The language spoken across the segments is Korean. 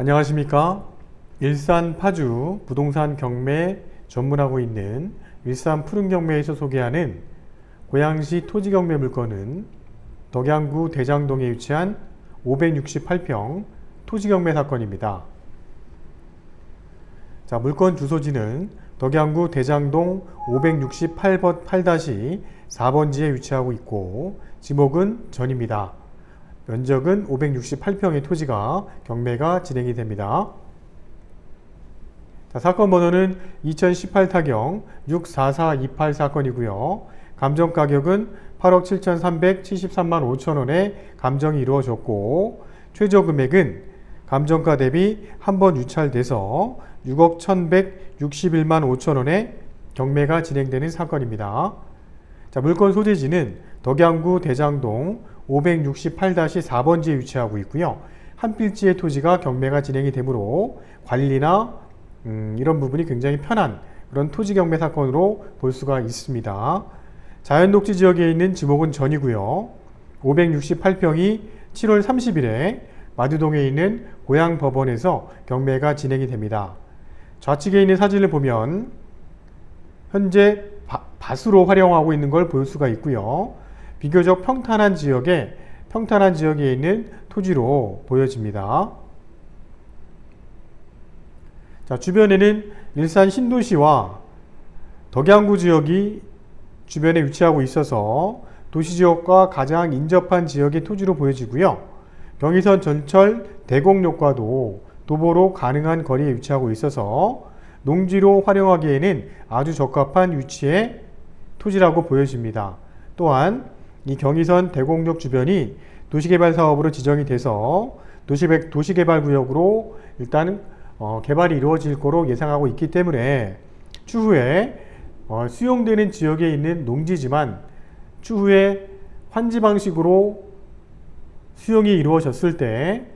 안녕하십니까. 일산 파주 부동산 경매 전문하고 있는 일산 푸른 경매에서 소개하는 고양시 토지 경매 물건은 덕양구 대장동에 위치한 568평 토지 경매 사건입니다. 자, 물건 주소지는 덕양구 대장동 568번 8-4번지에 위치하고 있고 지목은 전입니다. 면적은 568평의 토지가 경매가 진행이 됩니다. 자, 사건 번호는 2018 타경 64428 사건이고요. 감정 가격은 8억 7,373만 5천 원에 감정이 이루어졌고 최저 금액은 감정가 대비 한 번 유찰돼서 6억 1,161만 5천 원에 경매가 진행되는 사건입니다. 자, 물건 소재지는 덕양구 대장동 568-4번지에 위치하고 있고요. 한 필지의 토지가 경매가 진행이 되므로 관리나 음, 이런 부분이 굉장히 편한 그런 토지 경매 사건으로 볼 수가 있습니다. 자연 녹지 지역에 있는 지목은 전이고요. 568평이 7월 30일에 마두동에 있는 고양법원에서 경매가 진행이 됩니다. 좌측에 있는 사진을 보면 현재 밭으로 활용하고 있는 걸 볼 수가 있고요. 비교적 평탄한 지역에 평탄한 지역에 있는 토지로 보여집니다. 자, 주변에는 일산 신도시와 덕양구 지역이 주변에 위치하고 있어서 도시 지역과 가장 인접한 지역의 토지로 보여지고요. 경의선 전철 대곡역과도 도보로 가능한 거리에 위치하고 있어서 농지로 활용하기에는 아주 적합한 위치의 토지라고 보여집니다. 또한 이 경의선 대곡역 주변이 도시개발 사업으로 지정이 돼서 도시개발 구역으로 일단 어, 개발이 이루어질 거로 예상하고 있기 때문에 추후에 어, 수용되는 지역에 있는 농지지만 추후에 환지 방식으로 수용이 이루어졌을 때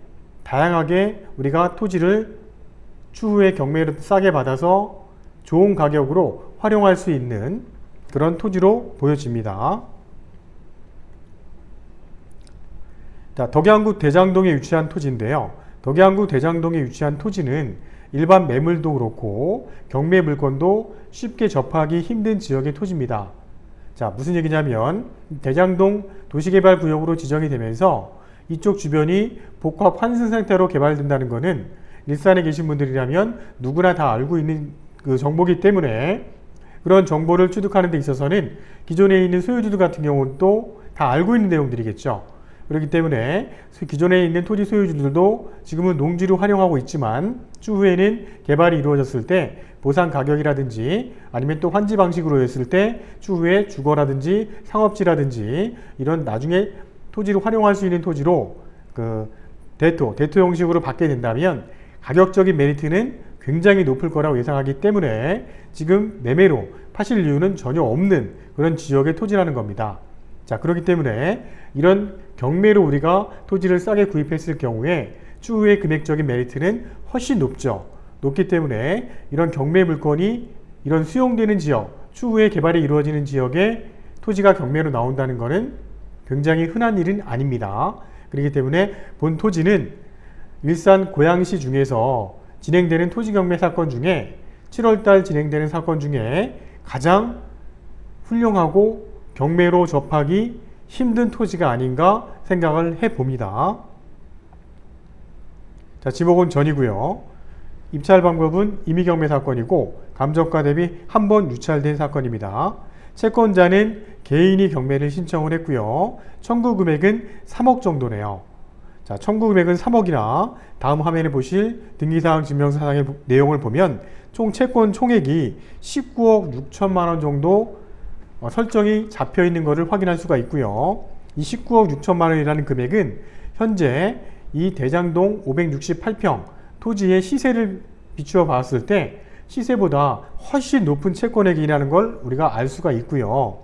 다양하게 우리가 토지를 추후에 경매를 싸게 받아서 좋은 가격으로 활용할 수 있는 그런 토지로 보여집니다. 자, 덕양구 대장동에 위치한 토지인데요. 덕양구 대장동에 위치한 토지는 일반 매물도 그렇고 경매 물건도 쉽게 접하기 힘든 지역의 토지입니다. 자, 무슨 얘기냐면 대장동 도시개발 구역으로 지정이 되면서 이쪽 주변이 복합 환승 상태로 개발된다는 것은 일산에 계신 분들이라면 누구나 다 알고 있는 그 정보기 때문에 그런 정보를 취득하는 데 있어서는 기존에 있는 소유주들 같은 경우는 또 다 알고 있는 내용들이겠죠. 그렇기 때문에 기존에 있는 토지 소유주들도 지금은 농지로 활용하고 있지만 추후에는 개발이 이루어졌을 때 보상 가격이라든지 아니면 또 환지 방식으로 했을 때 추후에 주거라든지 상업지라든지 이런 나중에 토지를 활용할 수 있는 토지로 그 대토, 대토 형식으로 받게 된다면 가격적인 메리트는 굉장히 높을 거라고 예상하기 때문에 지금 매매로 파실 이유는 전혀 없는 그런 지역의 토지라는 겁니다. 자, 그렇기 때문에 이런 경매로 우리가 토지를 싸게 구입했을 경우에 추후의 금액적인 메리트는 훨씬 높죠. 높기 때문에 이런 경매 물건이 이런 수용되는 지역, 추후에 개발이 이루어지는 지역에 토지가 경매로 나온다는 것은 굉장히 흔한 일은 아닙니다. 그렇기 때문에 본 토지는 일산 고양시 중에서 진행되는 토지 경매 사건 중에 7월달 진행되는 사건 중에 가장 훌륭하고 경매로 접하기 힘든 토지가 아닌가 생각을 해 봅니다. 자, 지목은 전이고요. 입찰 방법은 임의경매 사건이고 감정가 대비 한 번 유찰된 사건입니다. 채권자는 개인이 경매를 신청을 했고요. 청구 금액은 3억 정도네요. 자, 청구 금액은 3억이나 다음 화면에 보실 등기사항 증명사항의 내용을 보면 총 채권 총액이 19억 6천만 원 정도 어, 설정이 잡혀 있는 것을 확인할 수가 있고요. 이 19억 6천만 원이라는 금액은 현재 이 대장동 568평 토지의 시세를 비추어 봤을 때 시세보다 훨씬 높은 채권액이라는 걸 우리가 알 수가 있고요.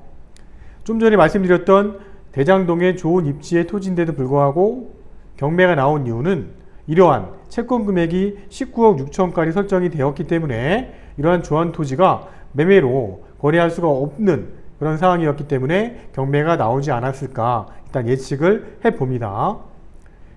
좀 전에 말씀드렸던 대장동의 좋은 입지의 토지인데도 불구하고 경매가 나온 이유는 이러한 채권 금액이 19억 6천까지 설정이 되었기 때문에 이러한 조한 토지가 매매로 거래할 수가 없는 그런 상황이었기 때문에 경매가 나오지 않았을까 일단 예측을 해봅니다.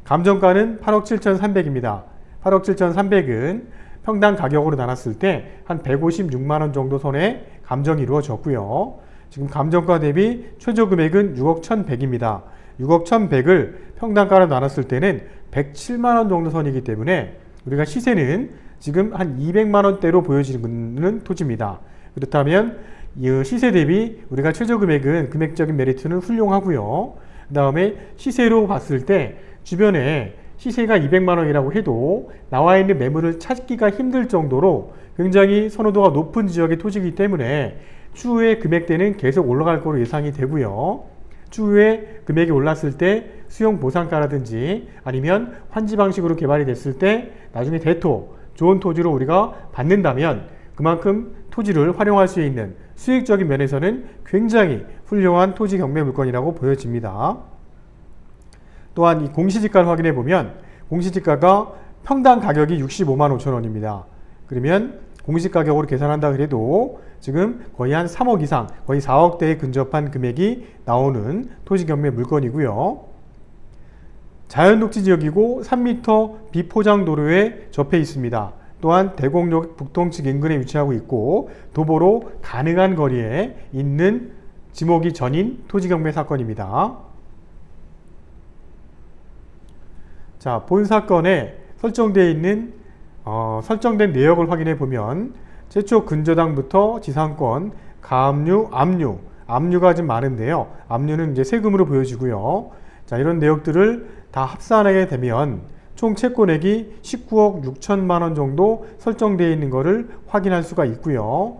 감정가는 8억 7,300입니다. 8억 7,300은 평당 가격으로 나눴을 때 한 156만 원 정도 선에 감정이 이루어졌고요. 지금 감정가 대비 최저 금액은 6억 1,100입니다. 6억 1,100을 평당가로 나눴을 때는 107만 원 정도 선이기 때문에 우리가 시세는 지금 한 200만 원대로 보여지는 토지입니다. 그렇다면 이 시세 대비 우리가 최저 금액은 금액적인 메리트는 훌륭하고요. 그 다음에 시세로 봤을 때 주변에 시세가 200만 원이라고 해도 나와 있는 매물을 찾기가 힘들 정도로 굉장히 선호도가 높은 지역의 토지이기 때문에 추후에 금액대는 계속 올라갈 거로 예상이 되고요. 추후에 금액이 올랐을 때 수용 보상가라든지 아니면 환지 방식으로 개발이 됐을 때 나중에 대토, 좋은 토지로 우리가 받는다면 그만큼 토지를 활용할 수 있는 수익적인 면에서는 굉장히 훌륭한 토지 경매 물건이라고 보여집니다. 또한 이 공시지가를 확인해 보면 공시지가가 평당 가격이 65만 5천 원입니다. 그러면 공시가격으로 계산한다 그래도 지금 거의 한 3억 이상, 거의 4억대에 근접한 금액이 나오는 토지 경매 물건이고요. 자연 녹지 지역이고 3m 비포장 도로에 접해 있습니다. 또한 대곡역 북동측 인근에 위치하고 있고 도보로 가능한 거리에 있는 지목이 전인 토지 경매 사건입니다. 자, 본 사건에 설정되어 있는 어, 설정된 내역을 확인해 보면 최초 근저당부터 지상권, 가압류, 압류, 압류가 좀 많은데요. 압류는 이제 세금으로 보여지고요. 자, 이런 내역들을 다 합산하게 되면 총 채권액이 19억 6천만 원 정도 설정되어 있는 것을 확인할 수가 있고요.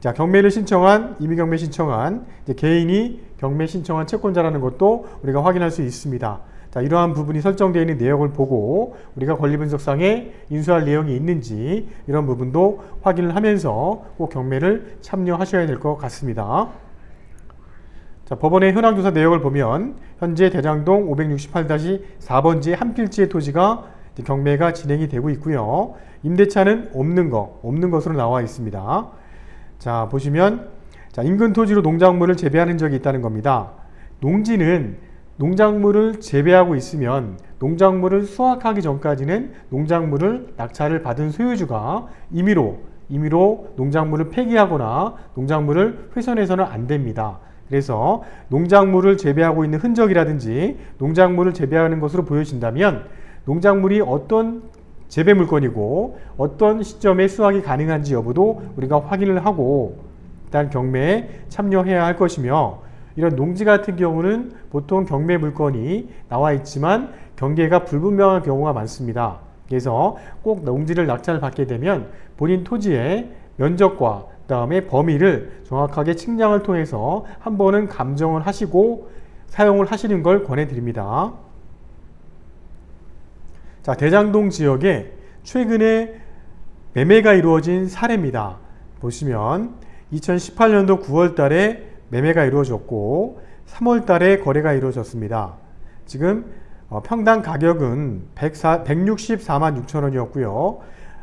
자, 경매를 신청한, 임의 경매 신청한 개인이 경매 신청한 채권자라는 것도 우리가 확인할 수 있습니다. 자, 이러한 부분이 설정되어 있는 내역을 보고 우리가 권리분석상에 인수할 내용이 있는지 이런 부분도 확인을 하면서 꼭 경매를 참여하셔야 될 것 같습니다. 자, 법원의 현황 조사 내역을 보면 현재 대장동 568-4번지 한 필지의 토지가 경매가 진행이 되고 있고요. 임대차는 없는 거, 없는 것으로 나와 있습니다. 자, 보시면 자, 인근 토지로 농작물을 재배하는 적이 있다는 겁니다. 농지는 농작물을 재배하고 있으면 농작물을 수확하기 전까지는 농작물을 낙찰을 받은 소유주가 임의로 임의로 농작물을 폐기하거나 농작물을 훼손해서는 안 됩니다. 그래서 농작물을 재배하고 있는 흔적이라든지 농작물을 재배하는 것으로 보여진다면 농작물이 어떤 재배 물건이고 어떤 시점에 수확이 가능한지 여부도 우리가 확인을 하고 일단 경매에 참여해야 할 것이며 이런 농지 같은 경우는 보통 경매 물건이 나와 있지만 경계가 불분명한 경우가 많습니다. 그래서 꼭 농지를 낙찰 받게 되면 본인 토지의 면적과 그 다음에 범위를 정확하게 측량을 통해서 한 번은 감정을 하시고 사용을 하시는 걸 권해드립니다. 자, 대장동 지역에 최근에 매매가 이루어진 사례입니다. 보시면 2018년도 9월 달에 매매가 이루어졌고 3월 달에 거래가 이루어졌습니다. 지금 어, 평당 가격은 104, 164만 6천 원이었고요.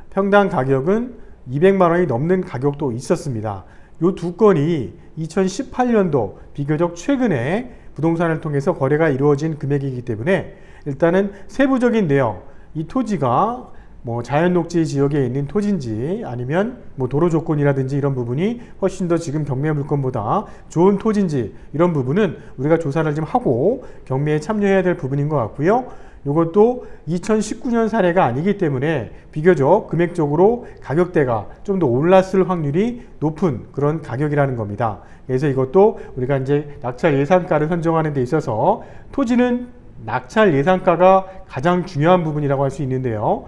평당 가격은 200만 원이 넘는 가격도 있었습니다. 이 두 건이 2018년도 비교적 최근에 부동산을 통해서 거래가 이루어진 금액이기 때문에 일단은 세부적인 내용, 이 토지가 뭐 자연 녹지 지역에 있는 토지인지 아니면 뭐 도로 조건이라든지 이런 부분이 훨씬 더 지금 경매 물건보다 좋은 토지인지 이런 부분은 우리가 조사를 좀 하고 경매에 참여해야 될 부분인 것 같고요. 이것도 2019년 사례가 아니기 때문에 비교적 금액적으로 가격대가 좀 더 올랐을 확률이 높은 그런 가격이라는 겁니다. 그래서 이것도 우리가 이제 낙찰 예상가를 선정하는 데 있어서 토지는 낙찰 예상가가 가장 중요한 부분이라고 할 수 있는데요.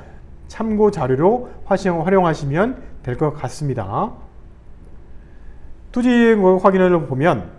참고 자료로 활용하시면 될 것 같습니다. 토지 확인을 보면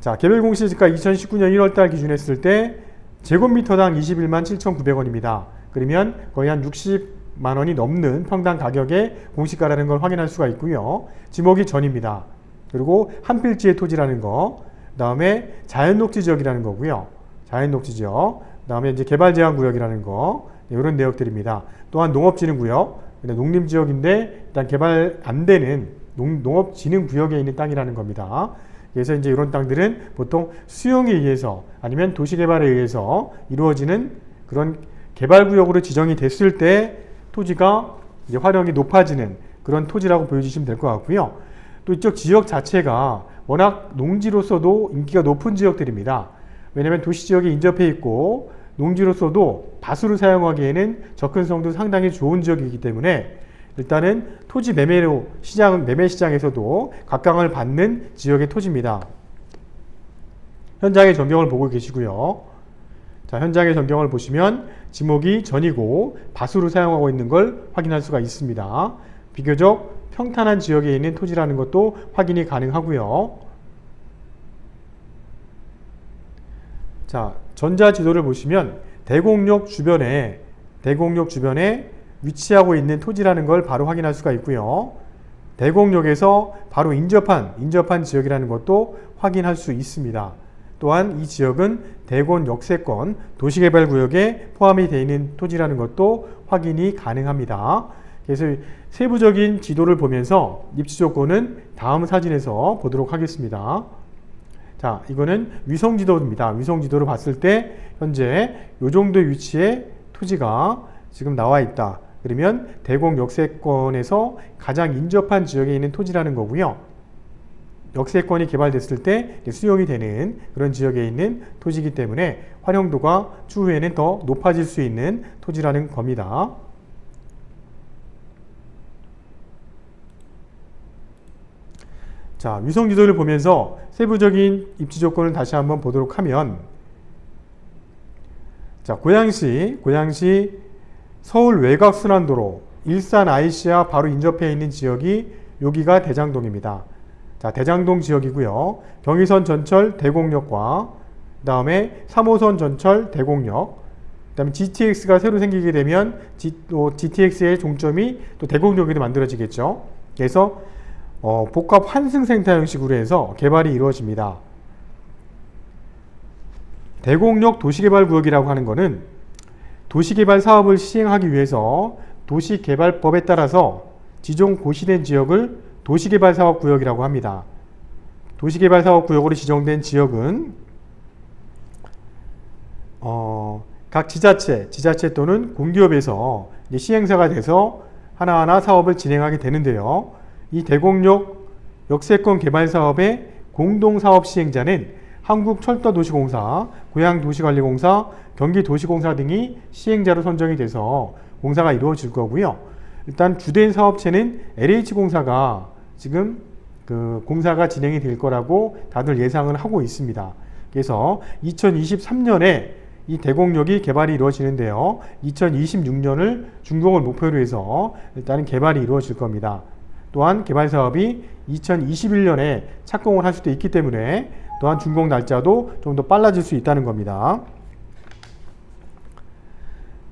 자 개별 공시지가 2019년 1월달 기준했을 때 제곱미터당 21만 7,900원입니다. 그러면 거의 한 60만 원이 넘는 평당 가격의 공시가라는 걸 확인할 수가 있고요. 지목이 전입니다. 그리고 한 필지의 토지라는 거, 그 다음에 자연 녹지 지역이라는 거고요. 자연 녹지 지역, 그 다음에 이제 개발 제한 구역이라는 거, 이런 내역들입니다. 또한 농업진흥구역, 농림 지역인데 일단 개발 안 되는 농, 농업진흥구역에 있는 땅이라는 겁니다. 그래서 이제 이런 땅들은 보통 수용에 의해서 아니면 도시개발에 의해서 이루어지는 그런 개발구역으로 지정이 됐을 때 토지가 이제 활용이 높아지는 그런 토지라고 보여주시면 될 것 같고요. 또 이쪽 지역 자체가 워낙 농지로서도 인기가 높은 지역들입니다. 왜냐하면 도시 지역에 인접해 있고 농지로서도 다수를 사용하기에는 접근성도 상당히 좋은 지역이기 때문에 일단은 토지 매매로 시장 매매 시장에서도 각광을 받는 지역의 토지입니다. 현장의 전경을 보고 계시고요. 자, 현장의 전경을 보시면 지목이 전이고 바수로 사용하고 있는 걸 확인할 수가 있습니다. 비교적 평탄한 지역에 있는 토지라는 것도 확인이 가능하고요. 자, 전자 지도를 보시면 대곡역 주변에 대곡역 주변에 위치하고 있는 토지라는 걸 바로 확인할 수가 있고요. 대곡역에서 바로 인접한 인접한 지역이라는 것도 확인할 수 있습니다. 또한 이 지역은 대곤 역세권 도시개발구역에 포함이 되어 있는 토지라는 것도 확인이 가능합니다. 그래서 세부적인 지도를 보면서 입지 조건은 다음 사진에서 보도록 하겠습니다. 자, 이거는 위성 지도입니다. 위성 지도를 봤을 때 현재 이 정도 위치에 토지가 지금 나와 있다. 그러면 대공 역세권에서 가장 인접한 지역에 있는 토지라는 거고요. 역세권이 개발됐을 때 수용이 되는 그런 지역에 있는 토지이기 때문에 활용도가 추후에는 더 높아질 수 있는 토지라는 겁니다. 자, 위성 지도를 보면서 세부적인 입지 조건을 다시 한번 보도록 하면 자, 고양시, 고양시 서울 외곽 순환도로 일산 IC와 바로 인접해 있는 지역이 여기가 대장동입니다. 자, 대장동 지역이고요. 경의선 전철 대곡역과 그다음에 3호선 전철 대곡역 그다음에 GTX가 새로 생기게 되면 G, 또 GTX의 종점이 또 대곡역에도 만들어지겠죠. 그래서 어, 복합 환승센터 형식으로 해서 개발이 이루어집니다. 대곡역 도시개발구역이라고 하는 것은 도시개발 사업을 시행하기 위해서 도시개발법에 따라서 지정 고시된 지역을 도시개발 사업 구역이라고 합니다. 도시개발 사업 구역으로 지정된 지역은 어, 각 지자체, 지자체 또는 공기업에서 시행사가 돼서 하나하나 사업을 진행하게 되는데요. 이 대곡역 역세권 개발 사업의 공동 사업 시행자는 한국철도도시공사, 고양도시관리공사, 경기도시공사 등이 시행자로 선정이 돼서 공사가 이루어질 거고요. 일단 주된 사업체는 LH공사가 지금 그 공사가 진행이 될 거라고 다들 예상을 하고 있습니다. 그래서 2023년에 이 대곡역이 개발이 이루어지는데요. 2026년을 준공을 목표로 해서 일단은 개발이 이루어질 겁니다. 또한 개발 사업이 2021년에 착공을 할 수도 있기 때문에 또한 준공 날짜도 좀 더 빨라질 수 있다는 겁니다.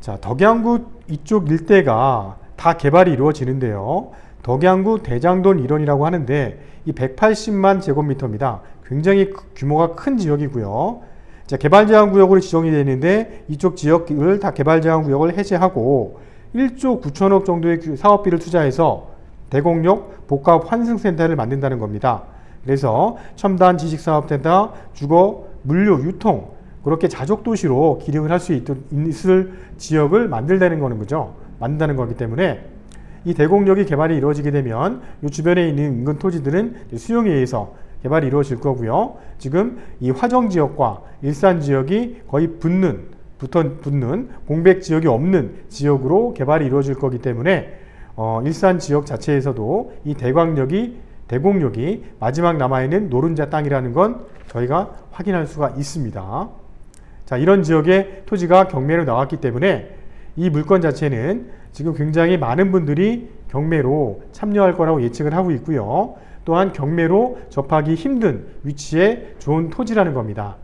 자, 덕양구 이쪽 일대가 다 개발이 이루어지는데요. 덕양구 대장돈 일원이라고 하는데 이 180만 제곱미터입니다. 굉장히 규모가 큰 지역이고요. 자, 개발 제한 구역으로 지정이 되는데 이쪽 지역을 다 개발 제한 구역을 해제하고 1조 9천억 정도의 사업비를 투자해서 대공역 복합 환승센터를 만든다는 겁니다. 그래서 첨단 지식사업센터, 주거, 물류, 유통 그렇게 자족 도시로 기능을 할 수 있을 지역을 만들다는 거는 거죠. 만든다는 거기 때문에 이 대공역이 개발이 이루어지게 되면 이 주변에 있는 인근 토지들은 수용에 의해서 개발이 이루어질 거고요. 지금 이 화정 지역과 일산 지역이 거의 붙는 붙어 붙는 공백 지역이 없는 지역으로 개발이 이루어질 거기 때문에 어, 일산 지역 자체에서도 이 대광역이 대공역이 마지막 남아있는 노른자 땅이라는 건 저희가 확인할 수가 있습니다. 자, 이런 지역에 토지가 경매로 나왔기 때문에 이 물건 자체는 지금 굉장히 많은 분들이 경매로 참여할 거라고 예측을 하고 있고요. 또한 경매로 접하기 힘든 위치에 좋은 토지라는 겁니다.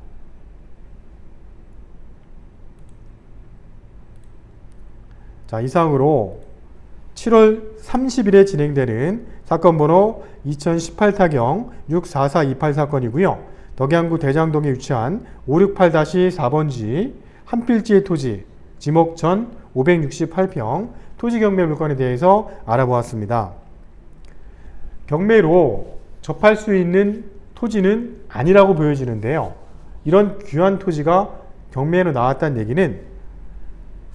자, 이상으로 7월 30일에 진행되는 사건 번호 2018 타경 64428 사건이고요. 덕양구 대장동에 위치한 568-4번지 한필지의 토지 지목전 568평 토지 경매 물건에 대해서 알아보았습니다. 경매로 접할 수 있는 토지는 아니라고 보여지는데요. 이런 귀한 토지가 경매로 나왔다는 얘기는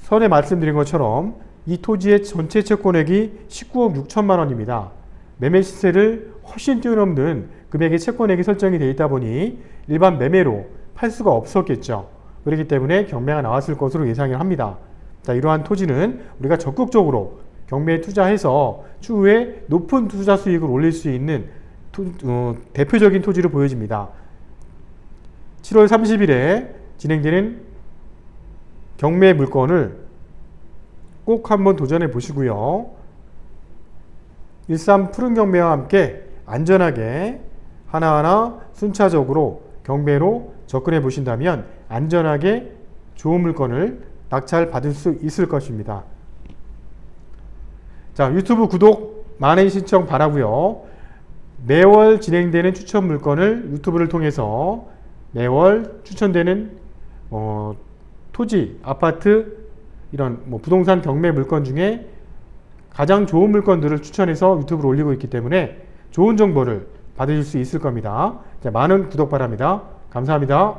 전에 말씀드린 것처럼 이 토지의 전체 채권액이 19억 6천만 원입니다. 매매 시세를 훨씬 뛰어넘는 금액의 채권액이 설정이 되어 있다 보니 일반 매매로 팔 수가 없었겠죠. 그렇기 때문에 경매가 나왔을 것으로 예상을 합니다. 자, 이러한 토지는 우리가 적극적으로 경매에 투자해서 추후에 높은 투자 수익을 올릴 수 있는 토- 어, 대표적인 토지로 보여집니다. 7월 30일에 진행되는 경매 물건을 꼭 한번 도전해 보시고요. 일산 푸른 경매와 함께 안전하게 하나하나 순차적으로 경매로 접근해 보신다면 안전하게 좋은 물건을 낙찰 받을 수 있을 것입니다. 자, 유튜브 구독 많은 신청 바라고요. 매월 진행되는 추천 물건을 유튜브를 통해서 매월 추천되는 어, 토지, 아파트 이런 뭐 부동산 경매 물건 중에 가장 좋은 물건들을 추천해서 유튜브로 올리고 있기 때문에 좋은 정보를 받으실 수 있을 겁니다. 자, 많은 구독 바랍니다. 감사합니다.